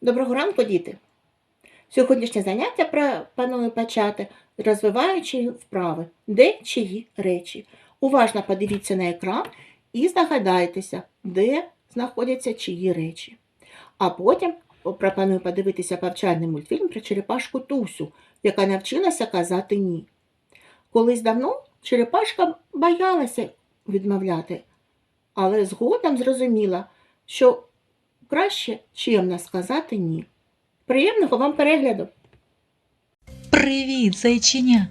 Доброго ранку, діти! Сьогоднішнє заняття пропоную почати, розвиваючи вправи, де чиї речі. Уважно подивіться на екран і здогадайтеся, де знаходяться чиї речі. А потім пропоную подивитися повчальний мультфільм про черепашку Тусю, яка навчилася казати ні. Колись давно черепашка боялася відмовляти, але згодом зрозуміла, що краще чемно сказати ні. Приємного вам перегляду! Привіт, зайчиня!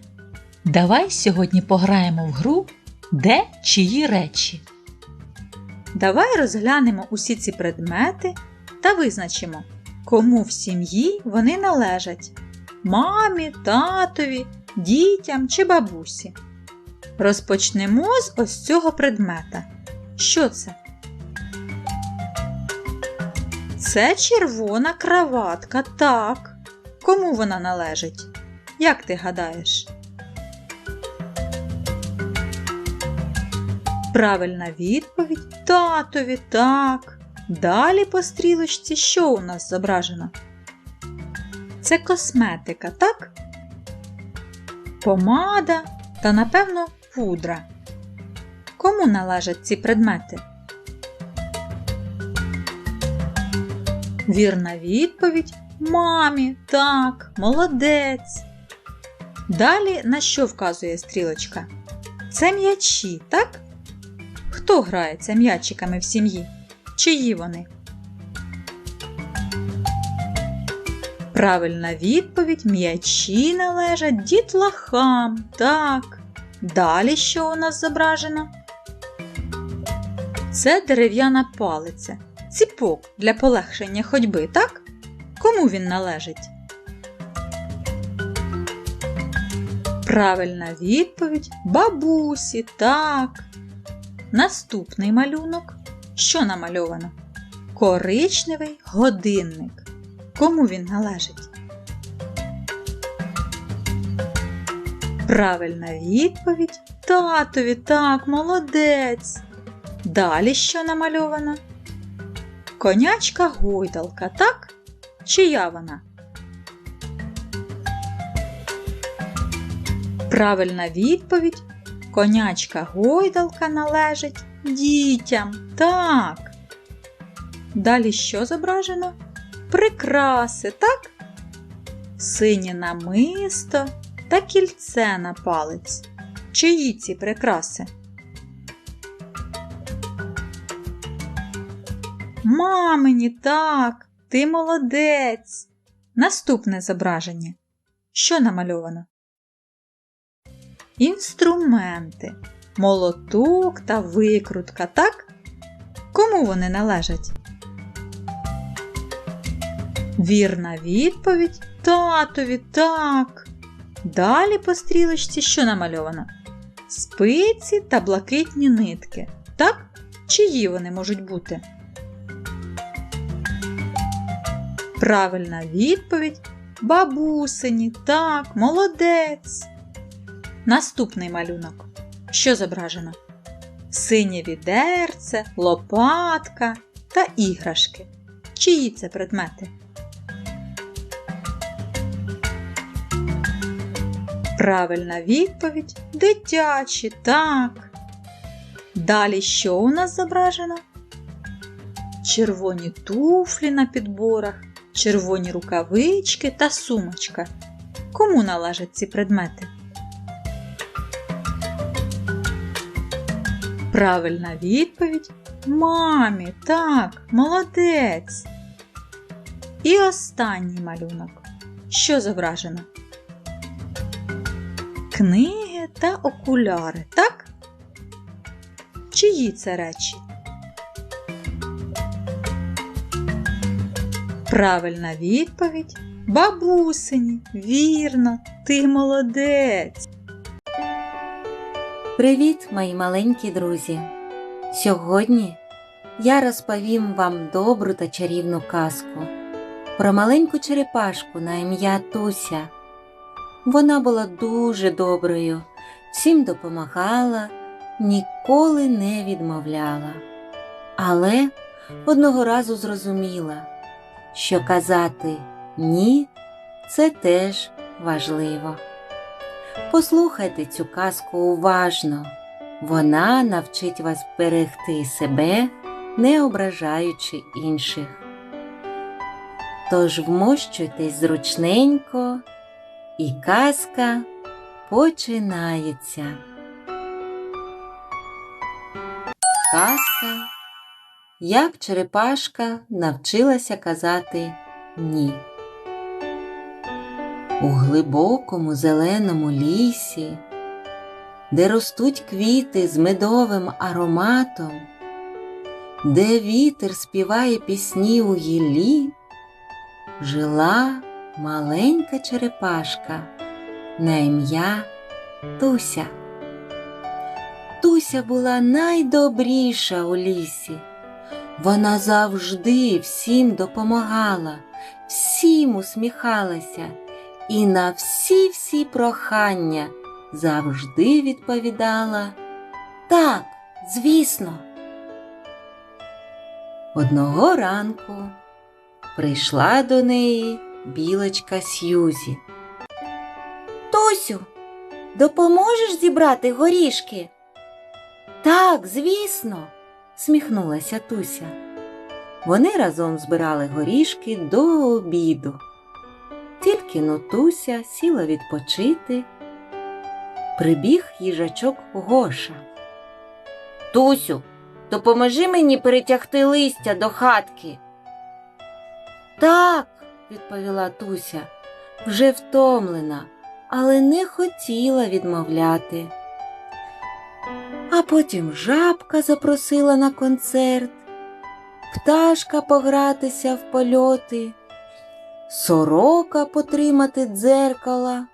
Давай сьогодні пограємо в гру Де чиї речі. Давай розглянемо усі ці предмети та визначимо, кому в сім'ї вони належать мамі, татові, дітям чи бабусі. Розпочнемо з ось цього предмета. Що це? Це червона краватка, так. Кому вона належить? Як ти гадаєш? Правильна відповідь татові, так. Далі по стрілочці що у нас зображено? Це косметика, так? Помада та, напевно, пудра. Кому належать ці предмети? Вірна відповідь мамі, так, молодець. Далі на що вказує стрілочка? Це м'ячі, так? Хто грається м'ячиками в сім'ї? Чиї вони? Правильна відповідь м'ячі належать дітлахам. Так. Далі що у нас зображено? Це дерев'яна палиця. Ціпок для полегшення ходьби, так? Кому він належить? Правильна відповідь бабусі, так. Наступний малюнок. Що намальовано? Коричневий годинник. Кому він належить? Правильна відповідь татові, так, молодець. Далі що намальовано? Конячка гойдалка, так? Чия вона? Правильна відповідь Конячка гойдалка належить дітям. Так. Далі що зображено? Прикраси, так? Синє намисто та кільце на палець. Чиї ці прикраси? Мамині, так, ти молодець. Наступне зображення. Що намальовано? Інструменти, молоток та викрутка, так? Кому вони належать? Вірна відповідь татові, так. Далі по стрілочці що намальовано? Спиці та блакитні нитки. Так? Чиї вони можуть бути? Правильна відповідь бабусині, так, молодець. Наступний малюнок. Що зображено? Синє відерце, лопатка та іграшки. Чиї це предмети? Правильна відповідь дитячі, так. Далі що у нас зображено? Червоні туфлі на підборах, червоні рукавички та сумочка. Кому належать ці предмети? Правильна відповідь мамі, так, молодець. І останній малюнок. Що зображено? Книги та окуляри, так? Чиї це речі? Правильна відповідь бабусині. Вірно, ти молодець. Привіт, мої маленькі друзі! Сьогодні я розповім вам добру та чарівну казку про маленьку черепашку на ім'я Туся. Вона була дуже доброю, всім допомагала, ніколи не відмовляла. Але одного разу зрозуміла, що казати ні це теж важливо. Послухайте цю казку уважно. Вона навчить вас берегти себе, не ображаючи інших. Тож вмощуйтесь зручненько, і казка починається. Казка, як черепашка навчилася казати ні. У глибокому зеленому лісі, де ростуть квіти з медовим ароматом, де вітер співає пісні у гіллі, жила маленька черепашка на ім'я Туся. Туся була найдобріша у лісі. Вона завжди всім допомагала, всім усміхалася і на всі-всі прохання завжди відповідала Так, звісно. Одного ранку прийшла до неї білочка Сьюзі. Тосю, допоможеш зібрати горішки? Так, звісно, сміхнулася Туся. Вони разом збирали горішки до обіду. Тільки но Туся сіла відпочити. Прибіг їжачок Гоша. Тусю, допоможи мені перетягти листя до хатки. Так, відповіла Туся, вже втомлена, але не хотіла відмовляти. А потім жабка запросила на концерт, пташка погратися в польоти, сорока потримати дзеркала,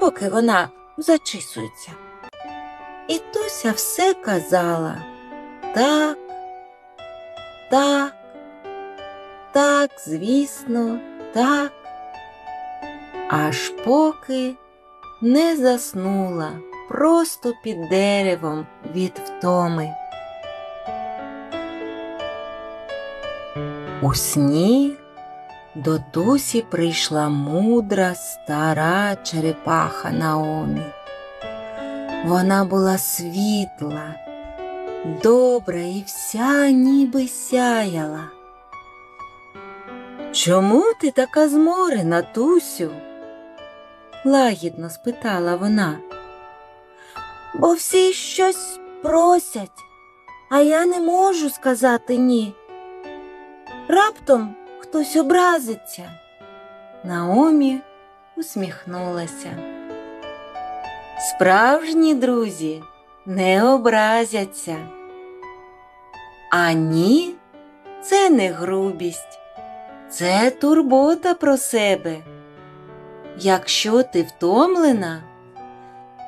поки вона зачисується. І Туся все казала. Так, так, так, звісно, так, аж поки не заснула просто під деревом від втоми. У сні до Тусі прийшла мудра стара черепаха Наомі. Вона була світла, добра і вся ніби сяяла. Чому ти така зморена, Тусю? лагідно спитала вона. Бо всі щось просять, а я не можу сказати ні. Раптом хтось образиться. Наомі усміхнулася. Справжні друзі не образяться. А ні, це не грубість, це турбота про себе. Якщо ти втомлена,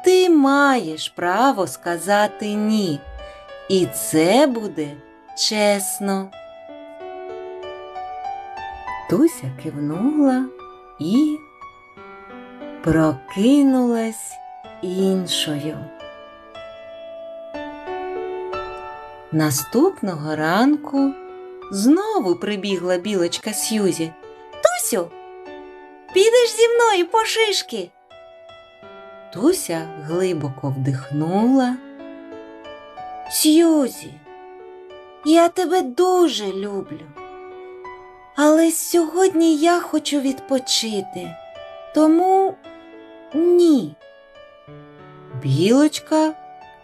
ти маєш право сказати ні, і це буде чесно. Туся кивнула і прокинулась іншою. Наступного ранку знову прибігла білочка Сьюзі. Тусю, підеш зі мною по шишки? Туся глибоко вдихнула. Сьюзі, я тебе дуже люблю. Але сьогодні я хочу відпочити, тому ні. Білочка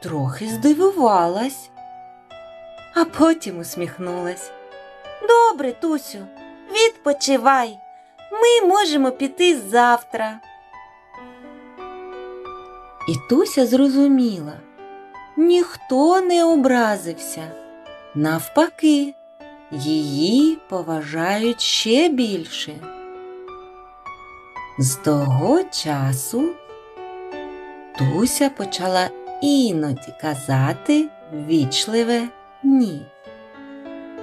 трохи здивувалась, а потім усміхнулась. Добре, Тусю, відпочивай. Ми можемо піти завтра. І Туся зрозуміла, ніхто не образився. Навпаки, її поважають ще більше. З того часу Туся почала іноді казати ввічливе ні.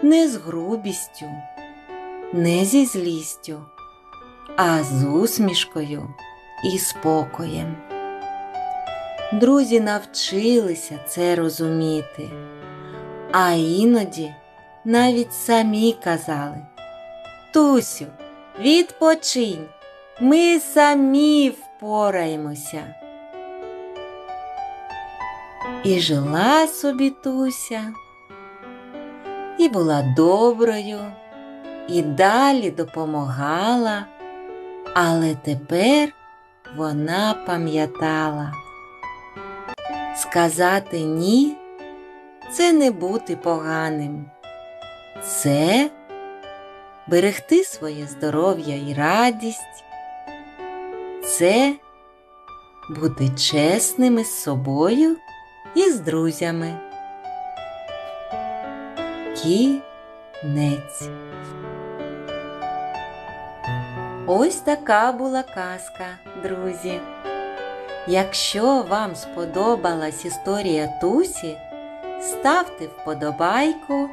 Не з грубістю, не зі злістю, а з усмішкою і спокоєм. Друзі навчилися це розуміти, а іноді навіть самі казали Тусю, відпочинь. Ми самі впораємося. І жила собі Туся, і була доброю, і далі допомагала, але тепер вона пам'ятала. Сказати ні це не бути поганим. Це берегти своє здоров'я і радість. Це бути чесними з собою і з друзями. Кінець. Ось така була казка, друзі. Якщо вам сподобалась історія Тусі, ставте вподобайку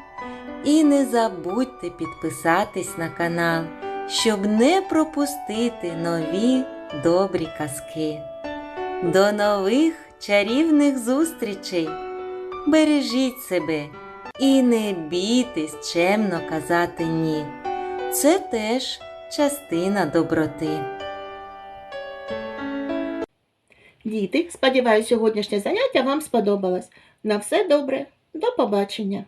і не забудьте підписатись на канал, щоб не пропустити нові добрі казки. До нових чарівних зустрічей! Бережіть себе і не бійтесь чемно казати ні. Це теж частина доброти. Діти, сподіваюся, сьогоднішнє заняття вам сподобалось. На все добре, до побачення!